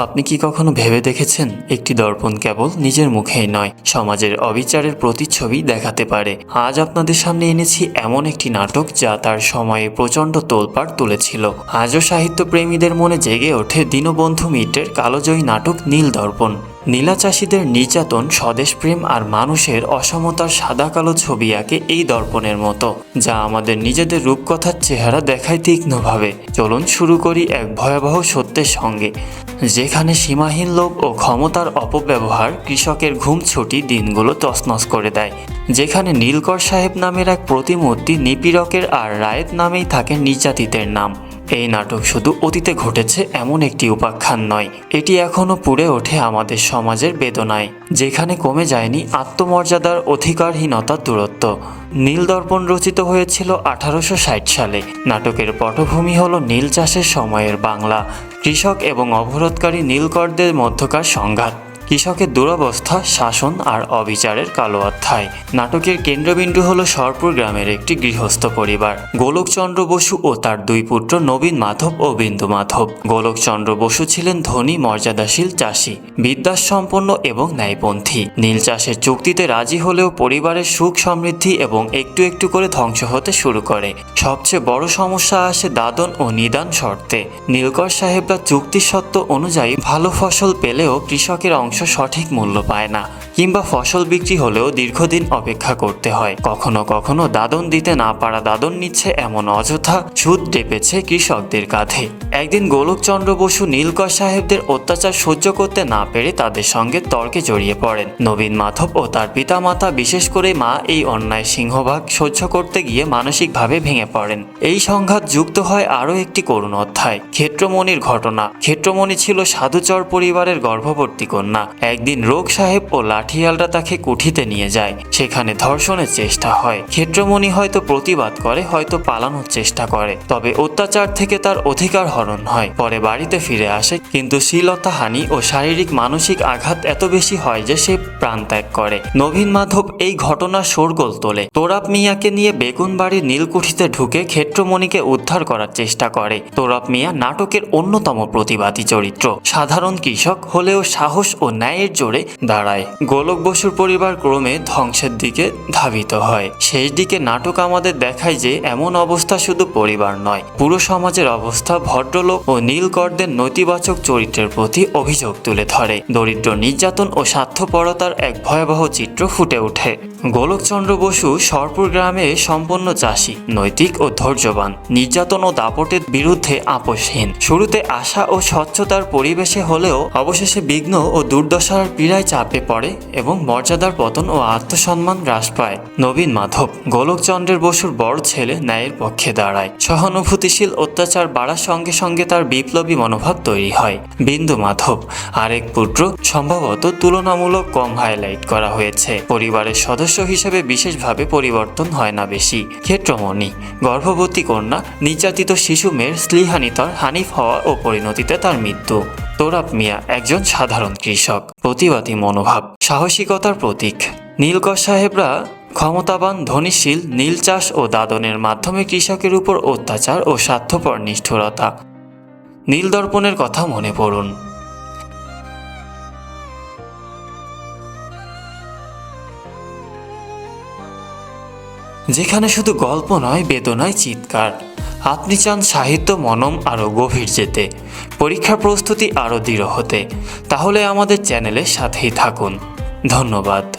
আপনি কি কখনো ভেবে দেখেছেন একটি দর্পণ কেবল নিজের মুখেই নয়, সমাজের অবিচারের প্রতিচ্ছবি দেখাতে পারে? আজ আপনাদের সামনে এনেছি এমন একটি নাটক যা তার সময়ে প্রচণ্ড তোলপাড় তুলেছিল। আজও সাহিত্যপ্রেমীদের মনে জেগে ওঠে দীনবন্ধু মিত্রের কালোজয়ী নাটক নীল দর্পণ। নীলা চাষিদের নির্যাতন, স্বদেশপ্রেম আর মানুষের অসমতার সাদা কালো ছবি আঁকে এই দর্পণের মতো, যা আমাদের নিজেদের রূপকথার চেহারা দেখায় তীক্ষ্ণভাবে। চলুন শুরু করি এক ভয়াবহ সত্যের সঙ্গে, যেখানে সীমাহীন লোভ ও ক্ষমতার অপব্যবহার কৃষকের ঘুম ছুটি দিনগুলো তছনছ করে দেয়, যেখানে নীলকর সাহেব নামের এক প্রতিমূর্তি নিপীড়কের আর রায়েত নামেই থাকে নির্যাতিতের নাম। এই নাটক শুধু অতীতে ঘটেছে এমন একটি উপাখ্যান নয়। এটি এখনও পুড়ে ওঠে আমাদের সমাজের বেদনায়, যেখানে কমে যায়নি আত্মমর্যাদার অধিকারহীনতার দূরত্ব। নীল দর্পণ রচিত হয়েছিল আঠারোশো ষাট সালে। নাটকের পটভূমি হল নীল চাষের সময়ের বাংলা। কৃষক এবং অবরোধকারী নীলকরদের মধ্যকার সংঘাত। কৃষকের দুরবস্থা, শাসন আর অবিচারের কালো অধ্যায় নাটকের কেন্দ্রবিন্দু হল সরপুর গ্রামের একটি গৃহস্থ পরিবার। গোলকচন্দ্র বসু ও তার দুই পুত্র নবীন মাধব ও বিন্দু মাধব। গোলকচন্দ্র বসু ছিলেন ধনী, মর্যাদাশীল চাষী, বিদ্যাসম্পন্ন এবং ন্যায়পন্থী। নীল চাষের চুক্তিতে রাজি হলেও পরিবারের সুখ সমৃদ্ধি এবং একটু একটু করে ধ্বংস হতে শুরু করে। সবচেয়ে বড় সমস্যা আসে দাদন ও নিদান শর্তে। নীলকর সাহেবরা চুক্তি সত্ত্ব অনুযায়ী ভালো ফসল পেলেও কৃষকের অংশ সঠিক মূল্য পায় না, কিংবা ফসল বিক্রি হলেও দীর্ঘদিন অপেক্ষা করতে হয়। কখনো কখনো দাদন দিতে না পারা দাদন নিচ্ছে এমন অযথা সুদ ডেপেছে কৃষকদের কাঁধে। একদিন গোলকচন্দ্র বসু নীলকর সাহেবদের অত্যাচার সহ্য করতে না পেরে তাদের সঙ্গে তর্কে জড়িয়ে পড়েন। নবীন মাধব ও তার পিতামাতা, বিশেষ করে মা, এই অন্যায় সিংহভাগ সহ্য করতে গিয়ে মানসিকভাবে ভেঙে পড়েন। এই সংঘাত যুক্ত হয় আরও একটি করুণ অধ্যায়, ক্ষেত্রমণির ঘটনা। ক্ষেত্রমণি ছিল সাধুচর পরিবারের গর্ভবর্তী কন্যা। একদিন রোগ সাহেব ও লাঠিয়ালরা তাকে কুঠিতে নিয়ে যায়। সেখানে ধর্ষণের চেষ্টা হয়। ক্ষেত্রমণি হয়তো প্রতিবাদ করে, হয়তো পালানোর চেষ্টা করে। তবে অত্যাচার থেকে তার অধিকার হরণ হয়। পরে বাড়িতে ফিরে আসে। কিন্তু শ্লীলতাহানি ও শারীরিক মানসিক আঘাত এত বেশি হয় যে সে প্রাণত্যাগ করে। নবীন মাধব এই ঘটনা শোরগোল তোলে। তোরাব মিয়াকে নিয়ে বেগুনবাড়ির নীলকুঠিতে ঢুকে ক্ষেত্রমণিকে উদ্ধার করার চেষ্টা করে। তোরাব মিয়া নাটকের অন্যতম প্রতিবাদী চরিত্র। সাধারণ কৃষক হলেও সাহস ও ন্যায়ের জোরে দাঁড়ায়। গোলক বসুর পরিবার ক্রমে ধ্বংসের দিকে ধাবিত হয়। শেষ দিকে নাটক আমাদের দেখায় যে এমন অবস্থা শুধু পরিবার নয়, পুরো সমাজের অবস্থা ভদ্রলোক ও নীলকরদের নৈতিবাচক চরিত্রের প্রতি অভিযোগ তুলে ধরে। দরিদ্র নির্যাতন ও স্বার্থপরতার এক ভয়াবহ চিত্র ফুটে ওঠে। গোলকচন্দ্র বসু সরপুর গ্রামে সম্পন্ন চাষী, নৈতিক ও ধৈর্যবান। নির্যাতন ও দাপটের বিরুদ্ধে আপোষহীন। শুরুতে আশা ও স্বচ্ছতার পরিবেশে হলেও অবশেষে বিঘ্ন ও দুর্দশার পীড়ায় চাপে পড়ে এবং মর্যাদার পতন ও আত্মসম্মান হ্রাস পায়। নবীন মাধব, গোলকচন্দ্রের বসুর বড় ছেলে ন্যায়ের পক্ষে দাঁড়ায়। সহানুভূতিশীল অত্যাচার বাড়ার সঙ্গে সঙ্গে তার বিপ্লবী মনোভাব তৈরি হয়। বিন্দু মাধব, আরেক পুত্র, সম্ভবত তুলনামূলক কম হাইলাইট করা হয়েছে। পরিবারের সদস্য হিসেবে বিশেষভাবে পরিবর্তন হয় না বেশি। ক্ষেত্রমণি, গর্ভবতী কন্যা, নির্যাতিত শিশু মেয়ের স্লিহানিতর হানিফ হওয়া ও পরিণতিতে তার মৃত্যু। তোরাব মিয়া একজন সাধারণ কৃষক। প্রতিবাদী মনোভাব, সাহসিকতার প্রতীক। নীলকর সাহেবরা ক্ষমতাবান, ধনীশীল, নীল চাষ ও দাদনের মাধ্যমে কৃষকের উপর অত্যাচার ও স্বার্থপর নিষ্ঠুরতা। নীল দর্পণের কথা মনে পড়ুন। যেখানে শুধু গল্প নয়, বেদনায় চিৎকার। আপনি চান সাহিত্য মনম আরও গভীর যেতে পরীক্ষা প্রস্তুতি আরও দৃঢ় হতে, তাহলে আমাদের চ্যানেলের সাথেই থাকুন। ধন্যবাদ।